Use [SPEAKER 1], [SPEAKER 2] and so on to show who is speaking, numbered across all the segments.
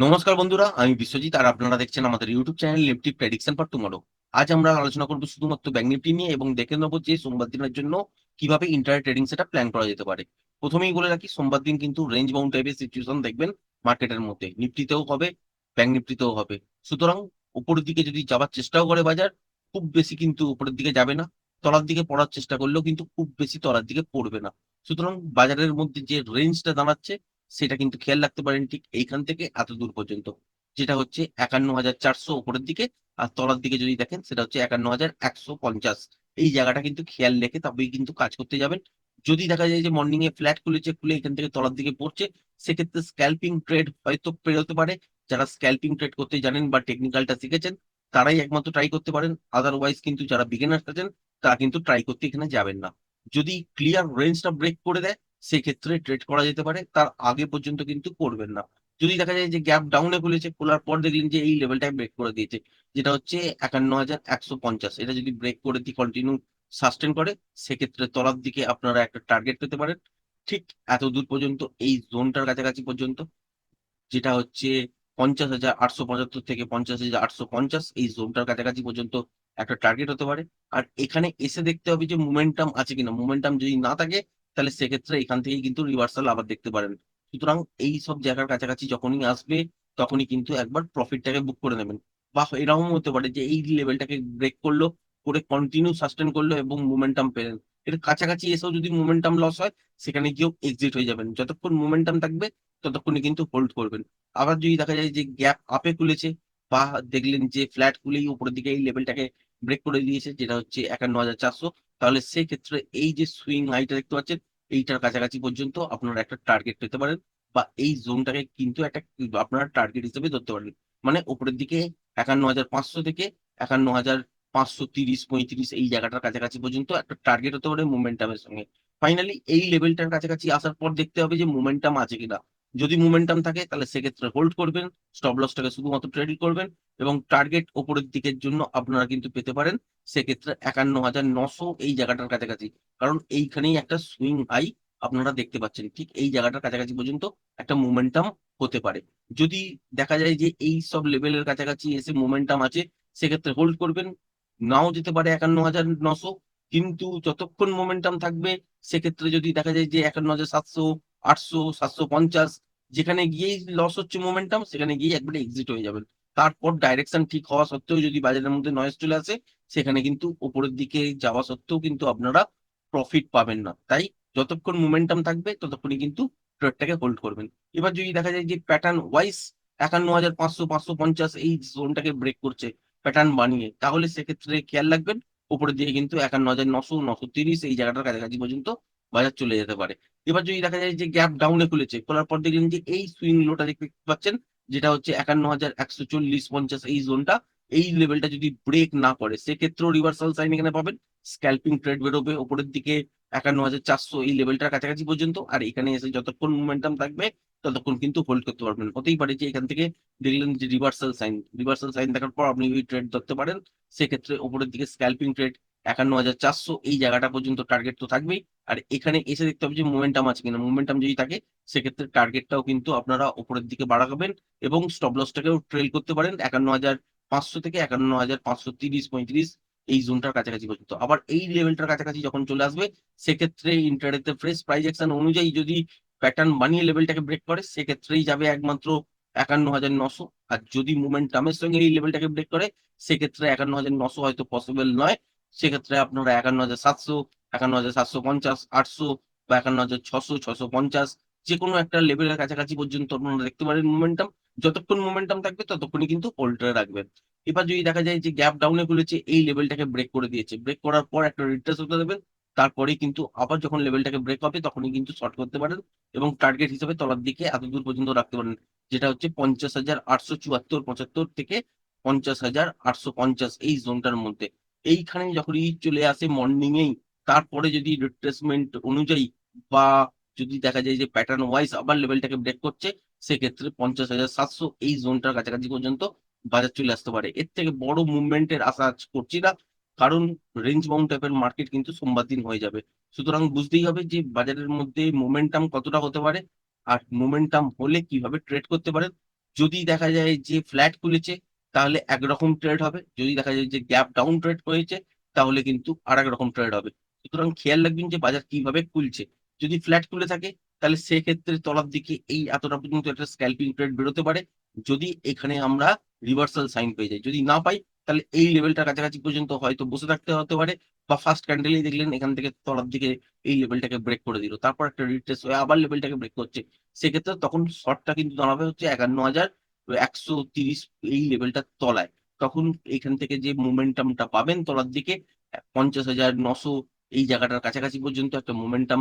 [SPEAKER 1] নমস্কার বন্ধুরা, আমি বিশ্বজিৎ, আর আপনারা দেখছেন আমাদের YouTube channel Nifty prediction for tomorrow আজ আমরা আলোচনা করব শুধুমাত্র ব্যাংক নিফটি নিয়ে এবং দেখে নেব যে সোমবার দিনের জন্য কীভাবে ইন্টার ট্রেডিং সেটা প্ল্যান করা যেতে পারে। প্রথমেই বলে রাখি, সোমবার দিন কিন্তু রেঞ্জ বাউন্ড টাইপের সিচুয়েশন দেখবেন মার্কেটের মধ্যে। নিফটিতেও হবে ব্যাংক নিফটিতেও হবে। সুতরাং উপরের দিকে যদি যাওয়ার চেষ্টাও করে বাজার, খুব বেশি কিন্তু উপরের দিকে যাবে না। তলার দিকে পড়ার চেষ্টা করলেও কিন্তু খুব বেশি তলার দিকে পড়বে না। সুতরাং বাজারের মধ্যে যে রেঞ্জটা দাঁড়াচ্ছে সেটা কিন্তু খেয়াল রাখতে পারেন ঠিক এইখান থেকে এত দূর পর্যন্ত। যেটা হচ্ছে একান্ন হাজার চারশো উপরের দিকে আর তলার দিকে যদি দেখেন সেটা হচ্ছে একান্ন হাজার একশো পঞ্চাশ। এই জায়গাটা কিন্তু খেয়াল রেখে তবেই কিন্তু কাজ করতে যাবেন। যদি দেখা যায় যে মর্নিং এ ফ্ল্যাট খুলেছে, খুলে এখান থেকে তলার দিকে পড়ছে, সেক্ষেত্রে স্ক্যাল্পিং ট্রেড হয়তো পেরোতে পারে। যারা স্ক্যাল্পিং ট্রেড করতে জানেন বা টেকনিক্যালটা শিখেছেন, তারাই একমাত্র ট্রাই করতে পারেন। আদারওয়াইজ কিন্তু যারা বিগিনার আছেন, তারা কিন্তু ট্রাই করতে এখানে যাবেন না। যদি ক্লিয়ার রেঞ্জটা ব্রেক করে দেয় সেক্ষেত্রে ট্রেড করা যেতে পারে, তার আগে পর্যন্ত কিন্তু করবেন না। যদি দেখা যায় যে গ্যাপ ডাউনে খুলেছে, খোলার পর দেখলেন যে এই লেভেলটাই ব্রেক করে দিয়েছে, যেটা হচ্ছে একান্ন হাজার একশো পঞ্চাশ। এটা যদি ব্রেক করে দিয়ে কন্টিনিউ সাস্টেন করে, সেক্ষেত্রে তলার দিকে আপনারা একটা টার্গেট পেতে পারেন। ঠিক এত দূর পর্যন্ত, এই জোনটার কাছাকাছি পর্যন্ত, যেটা হচ্ছে পঞ্চাশ হাজার আটশো পঁচাত্তর থেকে পঞ্চাশ হাজার আটশো পঞ্চাশ, এই জোনটার কাছাকাছি পর্যন্ত একটা টার্গেট হতে পারে। আর এখানে এসে দেখতে হবে যে মোমেন্টাম আছে কিনা। মোমেন্টাম যদি না থাকে তাহলে সেক্ষেত্রে এখান থেকেই কিন্তু রিভার্সাল আবার দেখতে পারেন। সুতরাং এই সব জায়গার কাছাকাছি যখনই আসবে, তখনই কিন্তু একবার প্রফিটটাকে বুক করে নেবেন। বা এরকম হতে পারে যে এই লেভেলটাকে ব্রেক করল, করে কন্টিনিউ সাস্টেন করল এবং মোমেন্টাম পেলেন। এর কাছাকাছি এসেও যদি মোমেন্টাম লস হয়, সেখানে গিয়েও এক্সিট হয়ে যাবেন। যতক্ষণ মোমেন্টাম থাকবে, ততক্ষণই কিন্তু হোল্ড করবেন। আবার যদি দেখা যায় যে গ্যাপ আপে খুলেছে, বা দেখলেন যে ফ্ল্যাট খুলেই উপরের দিকে এই লেভেলটাকে ব্রেক করে দিয়েছে, যেটা হচ্ছে একান্ন হাজার চারশো তাহলে সেক্ষেত্রে এই যে সুইং হাইটা দেখতে পাচ্ছেন, এইটার কাছাকাছি পর্যন্ত আপনারা একটা টার্গেট পেতে পারেন বা এই জোনটাকে কিন্তু একটা আপনারা টার্গেট হিসেবে ধরতে পারেন মানে উপরের দিকে একান্ন হাজার পাঁচশো থেকে একান্ন হাজার পাঁচশো তিরিশ পঁয়ত্রিশ এই জায়গাটার কাছাকাছি পর্যন্ত একটা টার্গেট হতে পারে মোমেন্টামের সঙ্গে। ফাইনালি এই লেভেলটার কাছাকাছি আসার পর দেখতে হবে যে মোমেন্টাম আছে কিনা। যদি মোমেন্টাম থাকে, তাহলে সেক্ষেত্রে হোল্ড করবেন স্টপ লসটাকে শুধুমাত্র ট্রেডিং করবেন এবং টার্গেট ওপরের দিকের জন্য আপনারা কিন্তু পেতে পারেন সেক্ষেত্রে একান্ন হাজার নশো এই জায়গাটার কাছাকাছি। কারণ এইখানেই একটা সুইং হাই আপনারা দেখতে পাচ্ছেন, ঠিক এই জায়গাটার কাছাকাছি পর্যন্ত একটা মোমেন্টাম হতে পারে। যদি দেখা যায় যে এই সব লেভেলের কাছাকাছি এসে মোমেন্টাম আছে, সেক্ষেত্রে হোল্ড করবেন, নাও যেতে পারে একান্ন হাজার নশো, কিন্তু যতক্ষণ মোমেন্টাম থাকবে, সেক্ষেত্রে যদি দেখা যায় যে একান্ন হাজার সাতশো আটশো, সাতশো, পঞ্চাশ, যেখানে গিয়েই লস হচ্ছে মোমেন্টাম সেখানে গিয়ে একবারে এক্সিট হয়ে যাবেন তারপর ডাইরেকশন ঠিক হওয়া সত্ত্বেও যদি বাজারের মধ্যে নয়েজ চলে আসে, সেখানে কিন্তু উপরের দিকে যাওয়া সত্ত্বেও কিন্তু আপনারা প্রফিট পাবেন না। তাই যতক্ষণ মোমেন্টাম থাকবে, ততক্ষণই কিন্তু ট্রেডটাকে হোল্ড করবেন। এবার যদি দেখা যায় যে প্যাটার্ন ওয়াইজ একান্ন হাজার পাঁচশো পাঁচশো পঞ্চাশ এই জোনটাকে ব্রেক করছে প্যাটার্ন বানিয়ে, তাহলে সেক্ষেত্রে খেয়াল রাখবেন উপরের দিকে কিন্তু একান্ন হাজার নশো নশো তিরিশ এই জায়গাটার কাছাকাছি পর্যন্ত বাজার চলে যেতে পারে। এবার যদি দেখা যায় যে গ্যাপ ডাউনে খুলেছে, খোলার পর দেখলেন যে এই সুইং লোটা দেখতে পাচ্ছেন, যেটা হচ্ছে একান্ন হাজার একশো চল্লিশ পঞ্চাশ এই জোনটা এই লেভেলটা যদি ব্রেক না করে সেক্ষেত্রেও রিভার্সাল সাইন এখানে পাবেন। স্ক্যাল্পিং ট্রেড বেরোবে ওপরের দিকে একান্ন হাজার চারশো এই লেভেলটার কাছাকাছি পর্যন্ত, আর এখানে এসে যতক্ষণ মোমেন্টাম থাকবে, ততক্ষণ কিন্তু হোল্ড করতে পারবেন। হতেই পারে যে এখান থেকে দেখলেন যে রিভার্সাল সাইন রিভার্সাল সাইন দেখার পর আপনি ওই ট্রেড ধরতে পারেন, সেক্ষেত্রে ওপরের দিকে স্ক্যাল্পিং ট্রেড একান্ন হাজার চারশো, এই জায়গাটা পর্যন্ত টার্গেট তো থাকবেই। আর এখানে এসে দেখতে হবে যে মোমেন্টাম আছে কিনা। মোমেন্টাম যদি থাকে, সেক্ষেত্রে টার্গেটটাও কিন্তু আপনারা উপরের দিকে বাড়াবেন এবং স্টপ লসটাকেও ট্রেল করতে পারেন। একান্ন হাজার পাঁচশো থেকে একান্ন হাজার পাঁচশো তিরিশ পঁয়ত্রিশ এই জোনটার কাছাকাছি পর্যন্ত। আবার এই লেভেলটার কাছাকাছি যখন চলে আসবে, সেক্ষেত্রে ইন্টারনেটে ফ্রেশ প্রাইস অ্যাকশন অনুযায়ী যদি প্যাটার্ন বানিয়ে লেভেলটাকে ব্রেক করে, সেক্ষেত্রেই যাবে একমাত্র একান্ন হাজার নশো। আর যদি মোমেন্টামের সঙ্গে এই লেভেলটাকে ব্রেক করে, সেক্ষেত্রে একান্ন হাজার নশো হয়তো পসিবল নয়। সেক্ষেত্রে আপনারা একান্ন হাজার সাতশো, একান্ন হাজার সাতশো পঞ্চাশ, আটশো বা একান্ন হাজার ছশো ছশো পঞ্চাশ যে কোনো একটা লেভেলের কাছাকাছি পর্যন্ত আপনারা দেখতে পারেন মোমেন্টাম যতক্ষণ মোমেন্টাম থাকবে, ততক্ষণই কিন্তু হোল্ডারে রাখবেন। এবার যদি দেখা যায় যে গ্যাপ ডাউনে খুলেছে, এই লেভেলটাকে ব্রেক করে দিয়েছে। ব্রেক করার পর একটা রিট্রেস হতে দেবেন। তারপরে কিন্তু আবার যখন লেভেলটাকে ব্রেক হবে, তখনই কিন্তু শর্ট করতে পারেন এবং টার্গেট হিসেবে তলার দিকে এত দূর পর্যন্ত রাখতে পারেন, যেটা হচ্ছে পঞ্চাশ হাজার আটশো চুয়াত্তর, পঁচাত্তর থেকে পঞ্চাশ হাজার আটশো পঞ্চাশ এই জোনটার মধ্যে। এইখানে যখন ই চলে আসে মর্নিং এই, তারপরে যদি রিট্রেসমেন্ট অনুযায়ী বা যদি দেখা যায় যে প্যাটার্ন ওয়াইজ আবার লেভেলটাকে ব্রেক করছে, সেক্ষেত্রে পঞ্চাশ হাজার সাতশো এই জোনটার কাছাকাছি পর্যন্ত বাজার চলে আসতে পারে। এর থেকে বড় মুভমেন্টের আশা করছি না, কারণ রেঞ্জ বাউন্ড টাইপের মার্কেট কিন্তু সোমবার দিন হয়ে যাবে। সুতরাং বুঝতেই হবে যে বাজারের মধ্যে মোমেন্টাম কতটা হতে পারে, আর মোমেন্টাম হলে কীভাবে ট্রেড করতে পারেন। যদি দেখা যায় যে ফ্ল্যাট খুলেছে তাহলে একরকম ট্রেড হবে। যদি দেখা যায় যে গ্যাপ ডাউন ট্রেড হয়েছে, তাহলে কিন্তু আর রকম ট্রেড হবে। সুতরাং খেয়াল রাখবেন যে বাজার কীভাবে খুলছে। যদি ফ্ল্যাট খুলে থাকে, তাহলে সেক্ষেত্রে তলার দিকে এই এতটা পর্যন্ত একটা স্ক্যাল্পিং ট্রেড বেরোতে পারে। যদি এখানে আমরা রিভার্সাল সাইন পেয়ে যাই। যদি না পাই, তাহলে এই লেভেলটার কাছাকাছি পর্যন্ত হয়তো বসে থাকতে হতে পারে বা ফার্স্ট ক্যান্ডেলেই দেখলেন, এখান থেকে তলার দিকে এই লেভেলটাকে ব্রেক করে দিল। তারপর একটা রিটেস্ট হয়ে আবার লেভেলটাকে ব্রেক করছে। সেক্ষেত্রে তখন শর্টটা কিন্তু দাঁড়াবে হচ্ছে একান্ন হাজার। একশো তিরিশ এই লেভেলটার তলায়। তখন এখান থেকে যে মোমেন্টামটা পাবেন তলার দিকে, পঞ্চাশ হাজার নশো এই জায়গাটার কাছাকাছি পর্যন্ত একটা মোমেন্টাম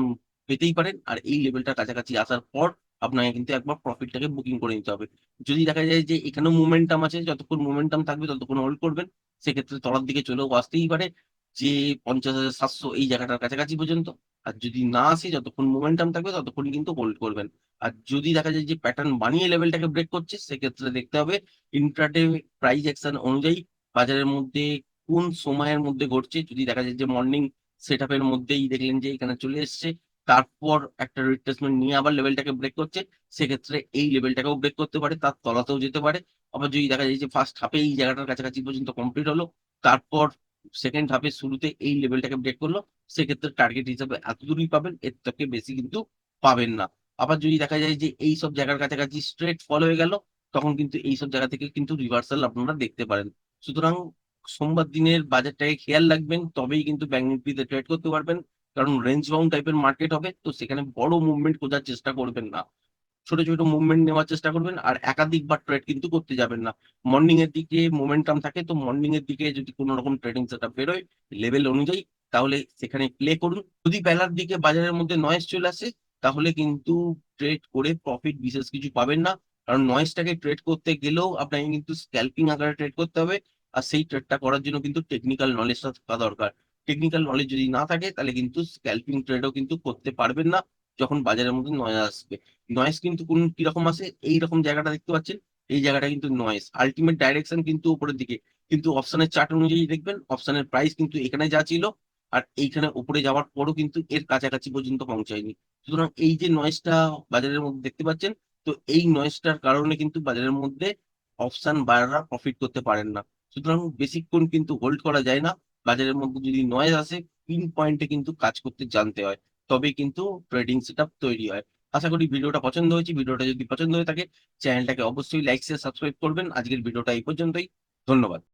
[SPEAKER 1] পেতেই পারেন। আর এই লেভেলটার কাছাকাছি আসার পর আপনাকে কিন্তু একবার প্রফিটটাকে বুকিং করে নিতে হবে। যদি দেখা যায় যে এখানেও মোমেন্টাম আছে, যতক্ষণ মোমেন্টাম থাকবে ততক্ষণ হোল্ড করবেন। সেক্ষেত্রে তলার দিকে চলেও আসতেই পারে। যে পঞ্চাশ হাজার সাতশো এই জায়গাটার কাছাকাছি পর্যন্ত। আর যদি না আসে, যতক্ষণ মোমেন্টাম থাকবে ততক্ষণ কিন্তু হোল্ড করবেন। আর যদি দেখা যায় যে প্যাটার্ন বানিয়ে লেভেলটাকে ব্রেক করছে, সেক্ষেত্রে দেখতে হবে ইন্ট্রাডে প্রাইস অ্যাকশন অনুযায়ী বাজারের মধ্যে কোন সময়ের মধ্যে ঘটছে। যদি দেখা যায় যে মর্নিং সেট আপের মধ্যেই দেখলেন যে এখানে চলে এসছে, তারপর একটা রিট্রেসমেন্ট নিয়ে আবার লেভেলটাকে ব্রেক করছে, সেক্ষেত্রে এই লেভেলটাকেও ব্রেক করতে পারে, তার তলাতেও যেতে পারে। আবার যদি দেখা যায় যে ফার্স্ট হাফে এই জায়গাটার কাছাকাছি পর্যন্ত কমপ্লিট হলো, তারপর সেকেন্ড হাফের শুরুতে এই লেভেলটাকে ব্রেক করল, সেক্ষেত্রে টার্গেট হিসাবে এত দূরই পাবেন, এর থেকে বেশি কিন্তু পাবেন না। আবার যদি দেখা যায় যে এই সব জায়গার কাছাকাছি স্ট্রেট ফল হয়ে গেল, তখন কিন্তু এই সব জায়গা থেকে কিন্তু রিভার্সাল আপনারা দেখতে পারেন। সুতরাং সোমবার দিনের বাজারটাকে খেয়াল রাখবেন, তবেই কিন্তু ব্যাংক নিফটিতে ট্রেড করতে পারবেন, কারণ রেঞ্জ বাউন্ড টাইপের মার্কেট হবে, তো সেখানে বড় মুভমেন্ট খোঁজার চেষ্টা করবেন না। ছোট ছোট মুভমেন্ট নেওয়ার চেষ্টা করবেন আর একাধিক একাধিকবার ট্রেড কিন্তু করতে যাবেন না। মর্নিং এর দিকে মোমেন্টাম থাকে, তো মর্নিং এর দিকে যদি কোনো রকম ট্রেডিং সেটা বেরোয় লেভেল অনুযায়ী, তাহলে সেখানে প্লে করুন। যদি বেলার দিকে বাজারের মধ্যে নয়েজ চলে আসে, তাহলে কিন্তু ট্রেড করে প্রফিট বিশেষ কিছু পাবেন না। কারণ নয়েজটাকে ট্রেড করতে গেলেও আপনাকে কিন্তু স্ক্যাল্পিং আকারে ট্রেড করতে হবে আর সেই ট্রেডটা করার জন্য কিন্তু টেকনিক্যাল নলেজটা থাকা দরকার। টেকনিক্যাল নলেজ যদি না থাকে, তাহলে কিন্তু স্ক্যালপিং ট্রেডও কিন্তু করতে পারবেন না। যখন বাজারের মধ্যে নয়েজ আসবে। নয়েজ কিন্তু কোন কীরকম আসে? এইরকম জায়গাটা দেখতে পাচ্ছেন? এই জায়গাটা কিন্তু নয়েজ আলটিমেট ডাইরেকশন কিন্তু উপরের দিকে। কিন্তু অপশনের চার্ট অনুযায়ী দেখবেন অপশনের প্রাইস কিন্তু এখানে যা ছিল, আর এইখানে উপরে যাওয়ার পরও কিন্তু এর কাছাকাছি পর্যন্ত পৌঁছায়নি। সুতরাং এই যে নয়েজটা বাজারের মধ্যে দেখতে পাচ্ছেন, তো এই নয়েজটার কারণে কিন্তু বাজারের মধ্যে অপশন বায়াররা প্রফিট করতে পারেন না। সুতরাং বেশিক্ষণ কিন্তু হোল্ড করা যায় না। বাজারের মধ্যে যদি নয়েজ আসে পিন পয়েন্টে কিন্তু কাজ করতে জানতে হয়। তবে কিন্তু ট্রেডিং সেট তৈরি হয়। আশা করি ভিডিওটা পছন্দ হয়েছে। ভিডিওটা যদি পছন্দ হয়ে থাকে চ্যানেলটাকে অবশ্যই লাইক শেয়ার সাবস্ক্রাইব করবেন। আজকের ভিডিওটা এই পর্যন্তই। ধন্যবাদ।